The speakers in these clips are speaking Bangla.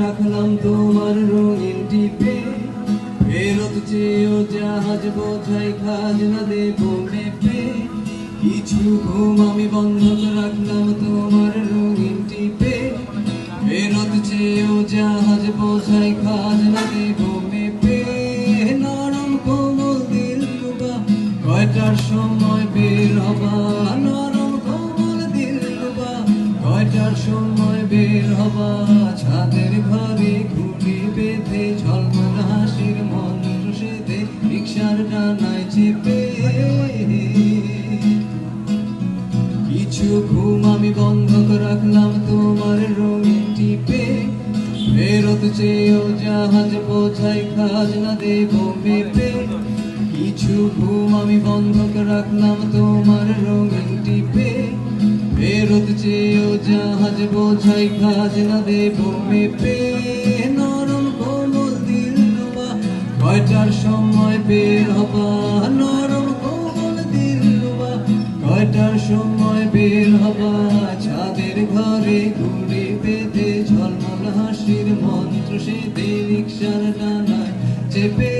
রাখলাম তোমার রঙিন টিপে ফেরত চেয়েও জাহাজ বোঝাই খাজনা দেব মেপে। কিছু ঘুম আমি বন্ধ রাখলাম তোমার রঙিন টিপে ফেরত চেয়েও জাহাজ বোঝাই খাজনা দেব মেপে। নরম কোমল দিল কয়টার সময় বের হবা? নরম কোমল দিল কয়টার সময় বের হবা, ছাদের ঘরে ঘুড়ি বেঁধে ঝলমল হাসির মন্ত্র সেধে রিক্সার ডানায় চেপে। কিছু ঘুম আমি বন্ধক রাখলাম তোমার রঙিন টিপে। ফেরত চেয়েও জাহাজ বোঝাই খাজনা দেব মেপে। কিছু ঘুম আমি বন্ধক রাখলাম তোমার রঙিন টিপে। ফেরত চেয়েও জাহাজ বোঝাই খাজনা দেব মেপে। নরম কোমল দিল রুবা কয়টার সময় বের হবা? নরম কোমল দিল রুবা কয়টার সময় বের হবা? ছাদের ঘরে ঘুড়ি বেঁধে ঝলমল হাসির মন্ত্র সেদে রিক্সার ডানায় চেপে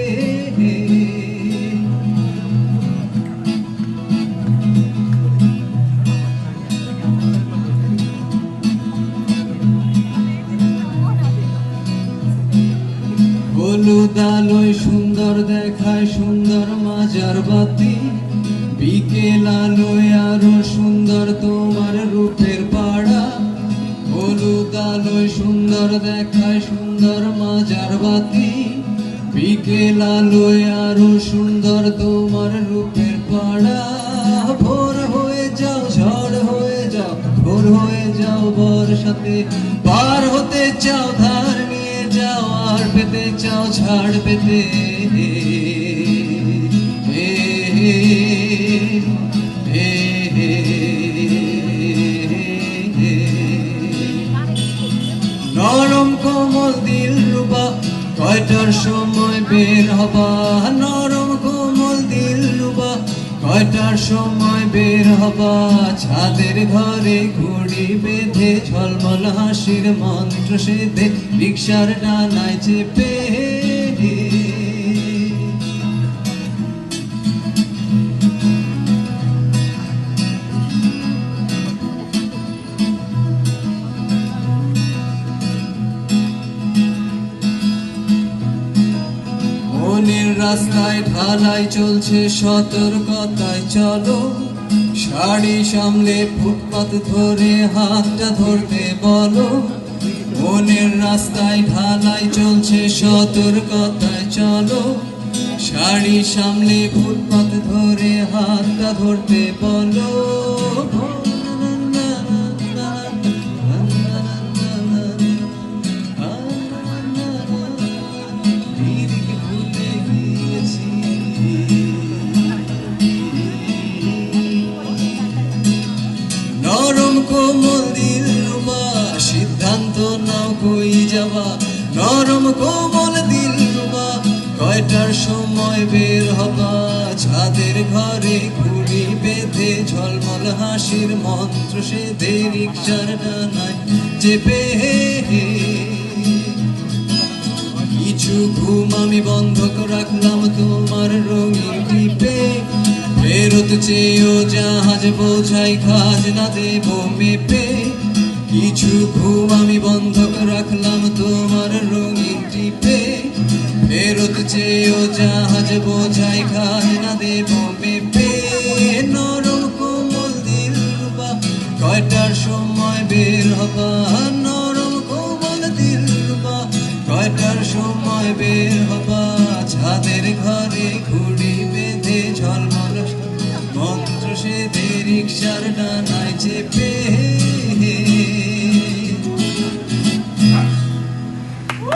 হলুদ আলোয় সুন্দর দেখায় সুন্দর মাজার বাতি। বিকেল আলোয় আরও সুন্দর তোমার রূপের পাড়া। হলুদ আলোয় সুন্দর দেখায় সুন্দর মাজার বাতি। বিকেল আলোয় আরও সুন্দর তোমার রূপের পাড়া। ভোর হয়ে যাও, ঝড় হয়ে যাও, ভোর হয়ে যাও বর্ষাতে। পার হতে চাও ধার পেতে চাও ছাড় পেতে। নরম কোমল দিল রুবা কয়টার সময় বের হবা? নরম কোমল দিল রুবা কয়টার সময় বের হবা, ছাদের ঘরে ঘুড়ি বেঁধে ঝলমল হাসির মন্ত্র সেধে রিক্সার ডানায় চেপে রাস্তায় ঢালাই চলছে সতর্কতায় চলো। শাড়ি সামলে ফুটপাত ধরে হাতটা ধরতে বলো। মনের রাস্তায় ঢালাই চলছে সতর্কতায় চলো। শাড়ি সামলে ফুটপাত ধরে হাতটা ধরতে বলো। কোমল রুমা সিদ্ধান্ত নাও কই যাবা নরম কোমল দিল রুমা কয়টার সময় বের হবা? ছাদের ঘরে ঘুড়ি বেঁধে ঝলমল হাসির মন্ত্র সেধে রিক্সার ডানায় চেপে কিছু ঘুম আমি বন্ধক রাখলাম চেয়েও জাহাজ বোঝাই খাজনা দেব মেপে। কিছু ঘুম আমি বন্ধক রাখলাম তোমার রঙিন টিপে। ফেরত চেয়েও জাহাজ বোঝাই খাজনা দেব মেপে। নরম কোমল দিল রূপা, কয়টার সময় বের হবা? নরম কোমল দিল রূপা, কয়টার সময় বের হবা? ছাদের ঘরে ঘুড়ি বসে রিক্সার ডানায় চেপে